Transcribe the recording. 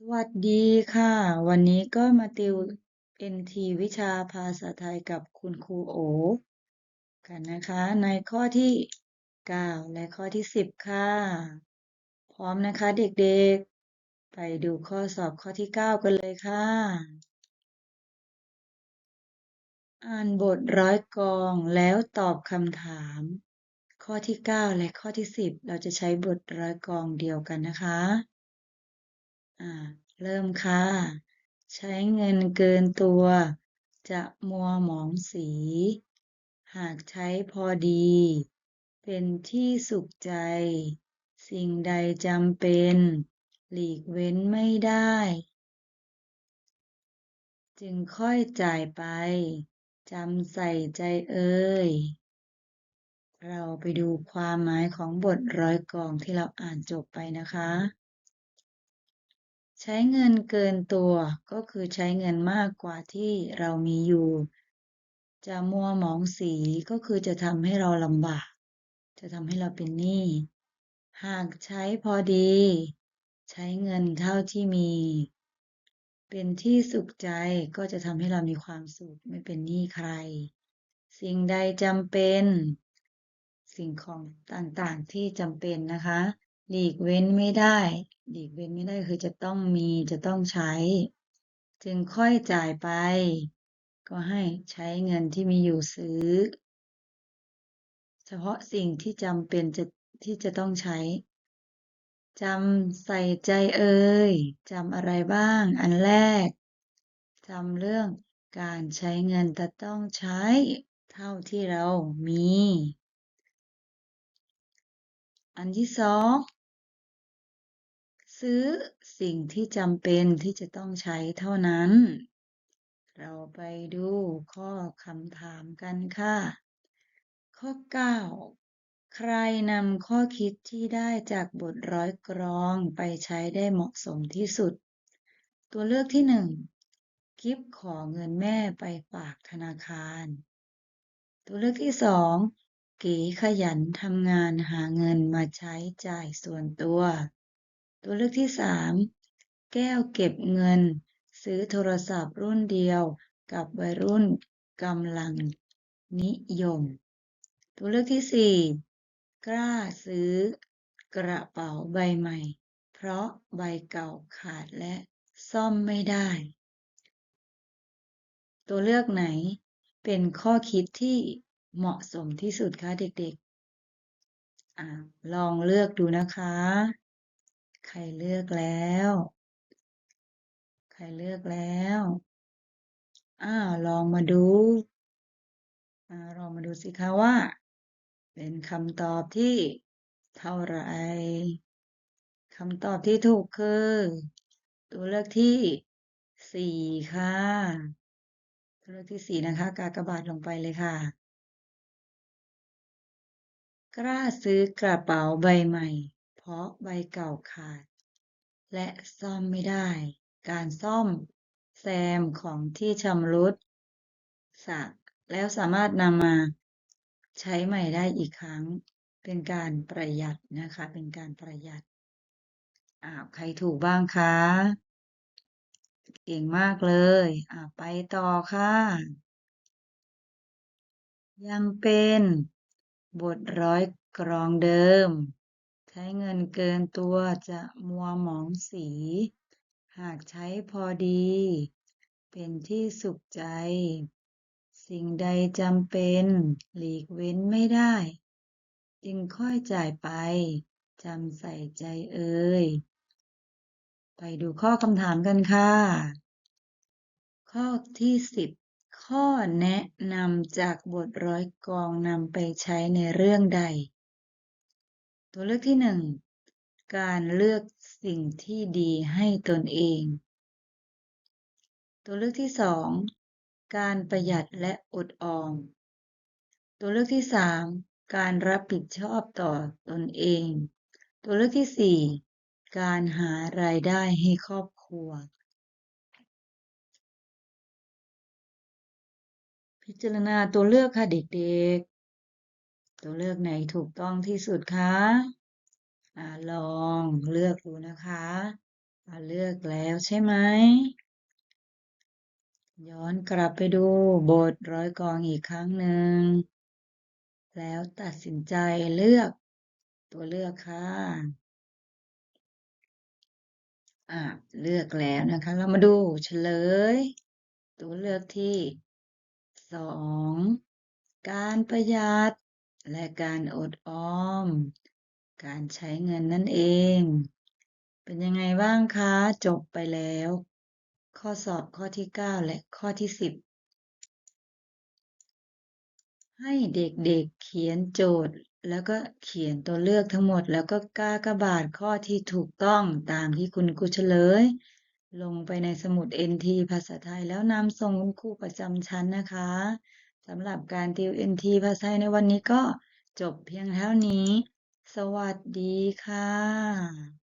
สวัสดีค่ะ วันนี้ก็มาติว NT วิชาภาษาไทยกับคุณครูโอ กันนะคะ ในข้อที่ 9 และข้อที่ 10 ค่ะ พร้อมนะคะเด็กๆ ไปดูข้อสอบข้อที่ 9 กันเลยค่ะ อ่านบทร้อยกองแล้วตอบคำถาม ข้อที่ 9 และข้อที่ 10 เราจะใช้บทร้อยกองเดียวกันนะคะ อ่า เริ่มค่ะ ใช้เงินเกินตัว จะมัวหมองสี หากใช้พอดี เป็นที่สุขใจ สิ่งใดจำเป็น หลีกเว้นไม่ได้ จึงค่อยจ่ายไปจำใส่ใจเอ่ยเราไปดูความหมายของบทร้อยกองที่เราอ่านจบไปนะคะ ใช้เงินเกินตัว ก็คือใช้เงินมากกว่าที่เรามีอยู่ จะมัวหมองสีก็คือจะทำให้เราลำบาก จะทำให้เราเป็นหนี้ หากใช้พอดี ใช้เงินเท่าที่มี เป็นที่สุขใจก็จะทำให้เรามีความสุขไม่เป็นหนี้ใคร สิ่งใดจำเป็น สิ่งของต่างๆที่จำเป็นนะคะ หลีกเว้นไม่ได้ หลีกเว้นไม่ได้คือจะต้องมีจะต้องใช้ จึงค่อยจ่ายไป ก็ให้ใช้เงินที่มีอยู่ซื้อ เฉพาะสิ่งที่จำเป็นจะที่จะต้องใช้จำใส่ใจเอ่ยจำอะไรบ้าง อันแรกจำเรื่องการใช้เงินแต่ต้องใช้เท่าที่เรามี อันที่สอง ซื้อสิ่งที่จำเป็นที่จะต้องใช้เท่านั้น เราไปดูข้อคำถามกันค่ะ ข้อ 9 ใครนำข้อคิดที่ได้จากบทร้อยกรองไปใช้ได้เหมาะสมที่สุด ตัวเลือกที่หนึ่งกิฟขอเงินแม่ไปฝากธนาคาร ตัวเลือกที่สองเก๋ขยันทำงานหาเงินมาใช้จ่ายส่วนตัว ตัวเลือกที่สามแก้วเก็บเงิน ซื้อโทรศัพท์รุ่นเดียวกับวัยรุ่นกำลังนิยม ตัวเลือกที่สี่กล้าซื้อกระเป๋าใบใหม่ เพราะใบเก่าขาดและซ่อมไม่ได้ ตัวเลือกไหนเป็นข้อคิดที่เหมาะสมที่สุดคะเด็กๆอลองเลือกดูนะคะ ใครเลือกแล้ว ใครเลือกแล้ว อ้าวลองมาดูอาลองมาดูสิคะว่า เป็นคำตอบที่เท่าไรคำตอบที่ถูกคือ ตัวเลือกที่สี่ค่ะ ตัวเลือกที่สี่นะคะ กากบาทลงไปเลยค่ะ กล้าซื้อกระเป๋าใบใหม่ พราะใบเก่าขาด และซ่อมไม่ได้ การซ่อมแซมของที่ชำรุดสักแล้วสามารถนำมาใช้ใหม่ได้อีกครั้ง เป็นการประหยัดนะคะ เป็นการประหยัดอ้าวใครถูกบ้างคะ เก่งมากเลยอ่าไปต่อค่ะ ยังเป็นบทร้อยกรองเดิม ช้เงินเกินตัวจะมัวหมองสี หากใช้พอดี เป็นที่สุขใจ สิ่งใดจำเป็น หลีกเว้นไม่ได้ จึงค่อยจ่ายไปจำใส่ใจเอ่ยไปดูข้อคำถามกันค่ะ ข้อที่สิบข้อแนะนำจากบทร้อยกองนำไปใช้ในเรื่องใด ตัวเลือกที่หนึ่งการเลือกสิ่งที่ดีให้ตนเอง ตัวเลือกที่สองการประหยัดและอดออม ตัวเลือกที่สามการรับผิดชอบต่อตนเอง ตัวเลือกที่สี่การหารายได้ให้ครอบครัว พิจารณาตัวเลือกค่ะเด็กๆ ตัวเลือกไหนถูกต้องที่สุดคะอะลองเลือกดูนะคะอ่าเลือกแล้วใช่ไหม ย้อนกลับไปดูบทร้อยกองอีกครั้งหนึ่ง แล้วตัดสินใจเลือกตัวเลือกค่ะอ่าเลือกแล้วนะคะ เรามาดูเฉลย ตัวเลือกที่สองการประหยัด และการอดออม การใช้เงินนั่นเอง เป็นยังไงบ้างคะ จบไปแล้ว ข้อสอบข้อที่ 9 และข้อที่ 10 ให้เด็กๆเขียนโจทย์ แล้วก็เขียนตัวเลือกทั้งหมด แล้วก็กากบาทข้อที่ถูกต้องตามที่คุณครูเฉลย ลงไปในสมุด NT ภาษาไทยแล้วนำส่งคุณครูประจำชั้นนะคะ สำหรับการติว NT ภาษาไทยในวันนี้ก็จบเพียงเท่านี้ สวัสดีค่ะ